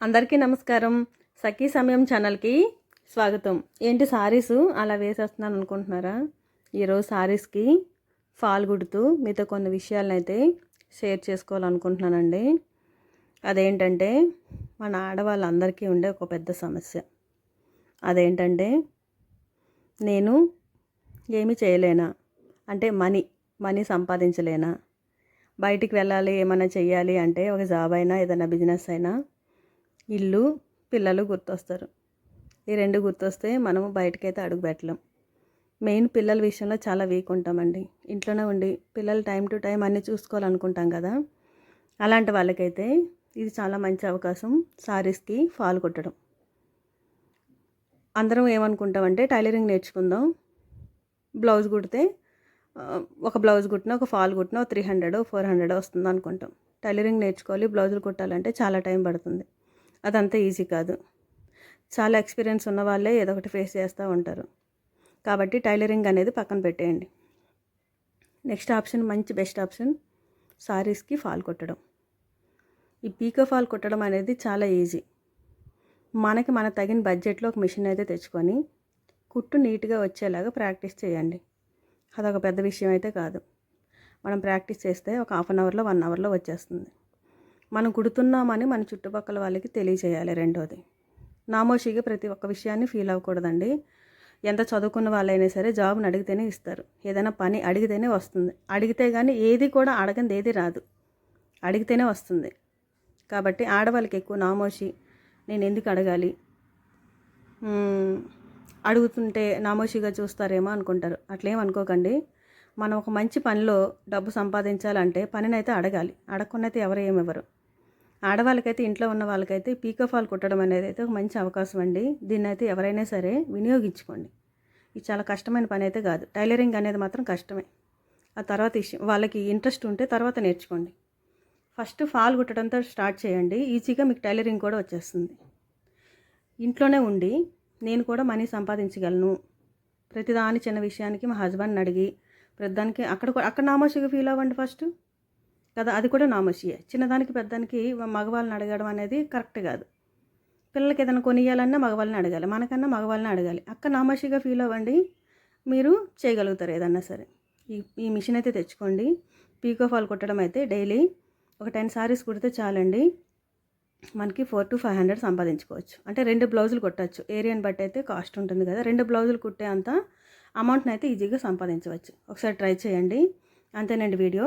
అందరికీ నమస్కారం. సఖీ సమయం ఛానల్కి స్వాగతం. ఏంటి సారీస్? అలా వేసేస్తున్నాను అనుకుంటున్నారా? ఈరోజు సారీస్కి ఫాల్ గుడుతూ మీతో కొన్ని విషయాలను అయితే షేర్ చేసుకోవాలనుకుంటున్నానండి. అదేంటంటే మన ఆడవాళ్ళందరికీ ఉండే ఒక పెద్ద సమస్య. అదేంటంటే నేను ఏమి చేయలేనా? అంటే మనీ మనీ సంపాదించలేనా? బయటికి వెళ్ళాలి ఏమైనా చేయాలి అంటే ఒక జాబ్ అయినా ఏదైనా బిజినెస్ అయినా ఇల్లు పిల్లలు గుర్తొస్తారు. ఈ రెండు గుర్తొస్తే మనము బయటకైతే అడుగు పెట్టలేం. మెయిన్ పిల్లల విషయంలో చాలా వీక్ ఉంటామండి. ఇంట్లోనే ఉండి పిల్లలు టైం టు టైం అన్నీ చూసుకోవాలనుకుంటాం కదా. అలాంటి వాళ్ళకైతే ఇది చాలా మంచి అవకాశం సారీస్కి ఫాల్ కుట్టడం. అందరం ఏమనుకుంటామంటే టైలరింగ్ నేర్చుకుందాం. బ్లౌజ్ కుడితే ఒక బ్లౌజ్ కుట్టిన ఒక ఫాల్ కుట్టిన త్రీ హండ్రెడ్ ఫోర్ హండ్రెడ్ వస్తుంది అనుకుంటాం టైలరింగ్ నేర్చుకోవాలి బ్లౌజులు కుట్టాలంటే చాలా టైం పడుతుంది. అదంతా ఈజీ కాదు. చాలా ఎక్స్పీరియన్స్ ఉన్న వాళ్ళే ఏదో ఒకటి ఫేస్ చేస్తూ ఉంటారు. కాబట్టి టైలరింగ్ అనేది పక్కన పెట్టేయండి. నెక్స్ట్ ఆప్షన్ మంచి బెస్ట్ ఆప్షన్ సారీస్కి ఫాల్ కుట్టడం. ఈ పీకో ఫాల్ కుట్టడం అనేది చాలా ఈజీ. మనకి మన తగిన బడ్జెట్లో ఒక మిషన్ అయితే తెచ్చుకొని కుట్టు నీట్గా వచ్చేలాగా ప్రాక్టీస్ చేయండి. అదొక పెద్ద విషయం అయితే కాదు. మనం ప్రాక్టీస్ చేస్తే ఒక హాఫ్ అన్ అవర్లో వన్ అవర్లో వచ్చేస్తుంది. మనం కుడుతున్నామని మన చుట్టుపక్కల వాళ్ళకి తెలియజేయాలి రెండోది. నామోషిగా ప్రతి ఒక్క విషయాన్ని ఫీల్ అవ్వకూడదండి. ఎంత చదువుకున్న వాళ్ళైనా సరే జాబ్ని అడిగితేనే ఇస్తారు. ఏదైనా పని అడిగితేనే వస్తుంది. అడిగితే కానీ ఏది కూడా అడగంది ఏది రాదు. అడిగితేనే వస్తుంది. కాబట్టి ఆడవాళ్ళకి ఎక్కువ నామోషి నేను ఎందుకు అడగాలి? అడుగుతుంటే నామోషిగా చూస్తారేమో అనుకుంటారు. అట్లేం అనుకోకండి. మనం ఒక మంచి పనిలో డబ్బు సంపాదించాలంటే పనినైతే అడగాలి. అడగకుండా అయితే ఎవరు ఏమివ్వరు ఆడవాళ్ళకైతే ఇంట్లో ఉన్న వాళ్ళకైతే పీకో ఫాల్ కుట్టడం అనేది అయితే ఒక మంచి అవకాశం అండి. దీన్ని అయితే ఎవరైనా సరే వినియోగించుకోండి. ఇది చాలా కష్టమైన పని అయితే కాదు. టైలరింగ్ అనేది మాత్రం కష్టమే. ఆ తర్వాత ఇష్యం వాళ్ళకి ఇంట్రెస్ట్ ఉంటే తర్వాత నేర్చుకోండి. ఫస్ట్ ఫాల్ కుట్టడంతో స్టార్ట్ చేయండి. ఈజీగా మీకు టైలరింగ్ కూడా వచ్చేస్తుంది. ఇంట్లోనే ఉండి నేను కూడా మనీ సంపాదించగలను. ప్రతిదాని చిన్న విషయానికి మా హస్బెండ్ని అడిగి ప్రతిదానికి అక్కడ కూడా- అక్కడ నామోషిగా ఫీల్ అవ్వండి ఫస్ట్. కదా అది కూడా నామోషియే చిన్నదానికి పెద్దానికి మగవాళ్ళని అడగడం అనేది కరెక్ట్ కాదు. పిల్లలకి ఏదైనా కొనియాలన్నా మగవాళ్ళని అడగాలి. మనకన్నా మగవాళ్ళని అడగాలి. అక్క నామోషిగా ఫీల్ అవ్వండి మీరు చేయగలుగుతారు ఏదన్నా సరే. ఈ ఈ మిషన్ అయితే తెచ్చుకోండి. పీకో ఫాల్ కుట్టడం అయితే డైలీ ఒక టెన్ సారీస్ కుడితే చాలండి. మనకి ఫోర్ టు ఫైవ్ హండ్రెడ్ సంపాదించుకోవచ్చు. అంటే రెండు బ్లౌజులు కుట్టచ్చు. ఏరియాని బట్టి అయితే కాస్ట్ ఉంటుంది కదా. రెండు బ్లౌజులు కుట్టే అంత అమౌంట్ని అయితే ఈజీగా సంపాదించవచ్చు. ఒకసారి ట్రై చేయండి. అంతేనండి వీడియో.